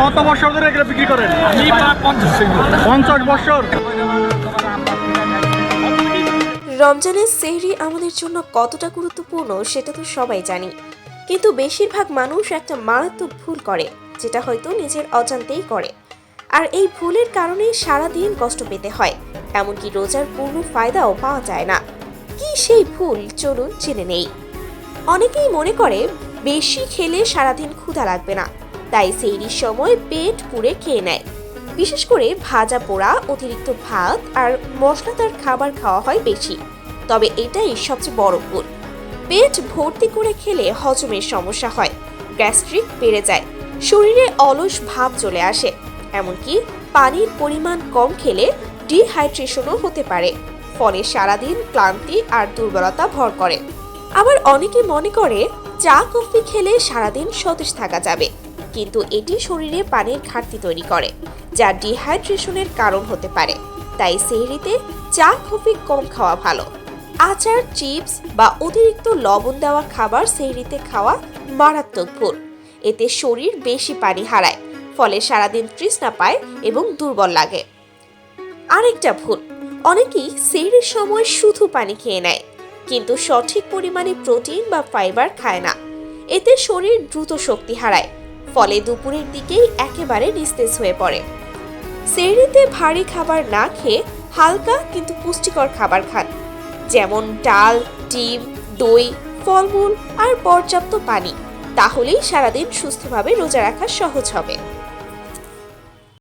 কত বছর ধরে এগুলো বিক্রি করেন? পঞ্চাশ পঞ্চাশ বছর? রমজানের সেহরি আমাদের জন্য কতটা গুরুত্বপূর্ণ সেটা তো সবাই জানি। কিন্তু বেশিরভাগ মানুষ একটা মারাত্মক ভুল করে যেটা হয়তো নিজের অজান্তেই করে। আর এই ভুলের কারণে সারা দিন কষ্ট পেতে হয় এমনকি রোজার পূর্ণ ফায়দাও পাওয়া যায় না। কি সেই ভুল? চলুন জেনে নেই। অনেকেই মনে করে বেশি খেলে সারাদিন ক্ষুধা লাগবে না। তাই সেইরির সময় পেট পুড়ে খেয়ে নেয়। বিশেষ করে ভাজা পোড়া, অতিরিক্ত ভাত আর মশলাদার খাবার খাওয়া হয় বেশি। তবে এটাই সবচেয়ে বড় ভুল। পেট ভর্তি করে খেলে হজমের সমস্যা হয়, গ্যাস্ট্রিক বেড়ে যায়, শরীরে অলস ভাব চলে আসে। এমনকি পানির পরিমাণ কম খেলে ডিহাইড্রেশনও হতে পারে, ফলে সারাদিন ক্লান্তি আর দুর্বলতা ভর করে। আবার অনেকে মনে করে, চা, কফি খেলে সারাদিন সতেজ থাকা যাবে। কিন্তু এটি শরীরে পানির ঘাটতি তৈরি করে, যা ডিহাইড্রেশনের কারণ হতে পারে। তাই সেহরিতে চা কফি কম খাওয়া ভালো। আচার, চিপস বা অতিরিক্ত লবণ দেওয়া খাবার সেহরিতে খাওয়া মারাত্মক ভুল। এতে শরীর বেশি পানি হারায়, ফলে সারাদিন তৃষ্ণা পায় এবং দুর্বল লাগে। আরেকটা ভুল, অনেকেই সেহরির সময় শুধু পানি খেয়ে নেয়, কিন্তু সঠিক পরিমাণে প্রোটিন বা ফাইবার খায় না। এতে শরীর দ্রুত শক্তি হারায় ফলে দুপুরের দিকেই একেবারে নিস্তেজ হয়ে পড়ে। সেহরিতে ভারী খাবার না খেয়ে হালকা কিন্তু পুষ্টিকর খাবার খান। যেমন ডাল, ডিম, দই, ফলমূল আর পর্যাপ্ত পানি। তাহলেই সারাদিন সুস্থভাবে রোজা রাখা সহজ হবে।